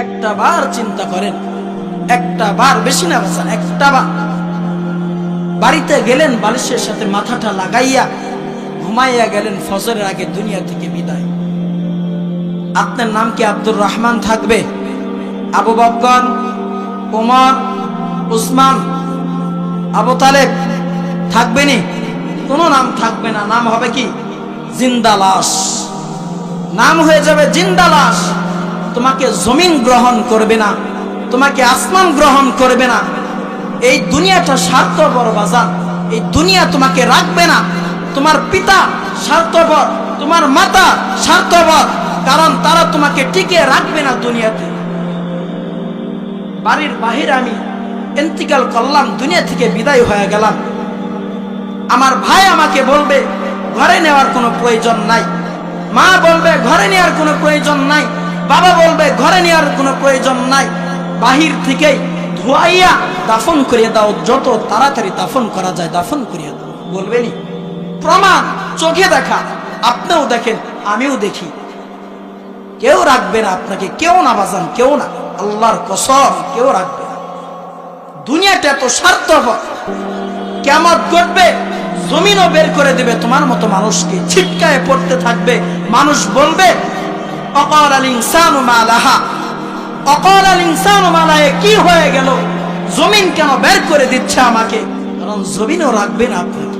একটা বার চিন্তা করেন, একটা বার, বেশি না বাঁচান একটা বার। বাড়িতে গেলেন, বালিশের সাথে মাথাটা লাগাইয়া ঘুমাইয়া গেলেন, ফজরের আগে দুনিয়া থেকে বিদায়। আপনার নাম কি আব্দুর রহমান থাকবে? আবু বকর ওমর উসমান, আবু তালেব থাকবে নি? কোনো নাম থাকবে না। নাম হবে কি? জিন্দা লাশ নাম হয়ে যাবে জিন্দা লাশ তোমাকে জমিন গ্রহণ করবে না, তোমাকে আসমান গ্রহণ করবে না। এই দুনিয়াটা স্বার্থপর বাজার, এই দুনিয়া তোমাকে রাখবে না। তোমার পিতা স্বার্থপর, তোমার মাতা স্বার্থপর, কারণ তারা তোমাকে টিকে রাখবে না দুনিয়াতে। বাড়ির বাহিরে আমি ইন্তিকাল করলাম, দুনিয়া থেকে বিদায় হয়ে গেলাম। আমার ভাই আমাকে বলবে, ঘরে নেওয়ার কোনো প্রয়োজন নাই। মা বলবে, ঘরে নেওয়ার কোনো প্রয়োজন নাই। বাবা বলবে, ঘরে নেওয়ার কোনো প্রয়োজন নাই। বাহির থেকেই ধোয়াইয়া দাফন করিয়ে দাও। যত তাড়াতাড়ি দাফন করা যায়, দাফন করিয়ে দাও। বলবেনি প্রমাণ চোখে দেখা। আপনিও দেখেন, আমিও দেখি। কেউ রাখবে না আপনাকে। কেউ না বাজান, কেউ না। আল্লাহর কসম, কেউ রাখবে না। দুনিয়াটা এত স্বার্থপর। কেমন ঘটবে, জমিনও বের করে দেবে। তোমার মতো মানুষকে ছিটকায় পড়তে থাকবে। মানুষ বলবে অকল আল ইনসানু মা লাহা। অকল আল ইনসানু কি হয়ে গেল? জমিন কেন বের করে দিচ্ছে আমাকে? কারণ জমিনও রাখবে না আপনাকে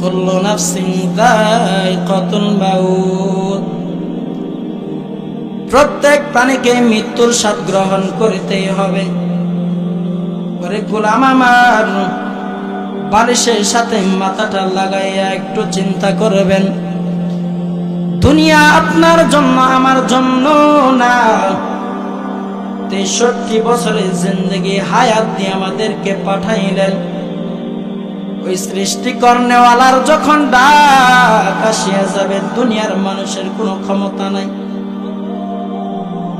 কুল্লু নাফসিন যায়িকাতুল প্রত্যেক প্রাণীকে মৃত্যুর স্বাদ গ্রহণ করিতেই হবে। পরে গোলাম আমার বালিশের সাথে মাথাটা লাগাইয়া একটু চিন্তা করবেন। দুনিয়া আপনার জন্য, আমার জন্য না। তেষট্টি বছরের জিন্দগি হায়াত দিয়ে আমাদেরকে পাঠাইলেন। ওই সৃষ্টিকর্ণেওয়ালার যখন ডাক আসিয়া যাবে, দুনিয়ার মানুষের কোনো ক্ষমতা নাই।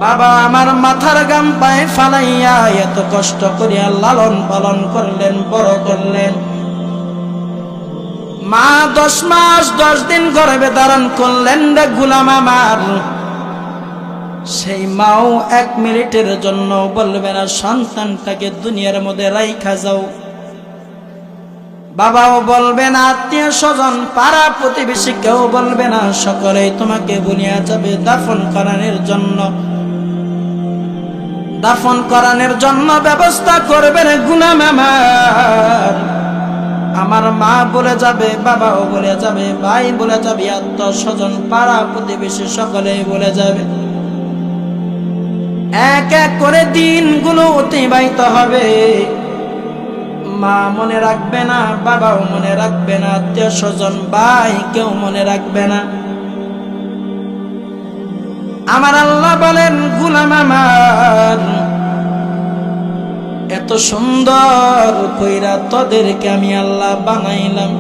বাবা আমার মাথার গাম পায়ে ফালাইয়া এত কষ্ট করিয়া লালন পালন করলেন, বড় করলেন। মা দশ মাস, দশ দিন গর্ভে ধারণ করলেন রে গুলাম আমার। সেই মাও এক মিনিটের জন্য বলবে না, সন্তানটাকে দুনিয়ার মধ্যে রাইখা যাও। বাবাও বলবে না, আত্মীয় স্বজন, পাড়া প্রতিবেশী কেউ বলবে না, সকলেই তোমাকে বুনিয়া যাবে দাফন করানোর জন্য। দাফন করানোর জন্য ব্যবস্থা করবে করবেন গুনাম আমার। আমার মা বলে যাবে, বাবাও বলে যাবে, ভাই বলে যাবে আত্মীয় স্বজন পাড়া প্রতিবেশী সকলেই বলে যাবে। এক এক করে দিনগুলো অতিবাহিত হবে। মা মনে রাখবে না, বাবাও মনে রাখবে না আত্মীয় স্বজন ভাই কেউ মনে রাখবে না। আমার আল্লাহ বলেন, গুলাম আমার এত সুন্দর কইরা তোদেরকে আমি আল্লাহ বানাইলাম।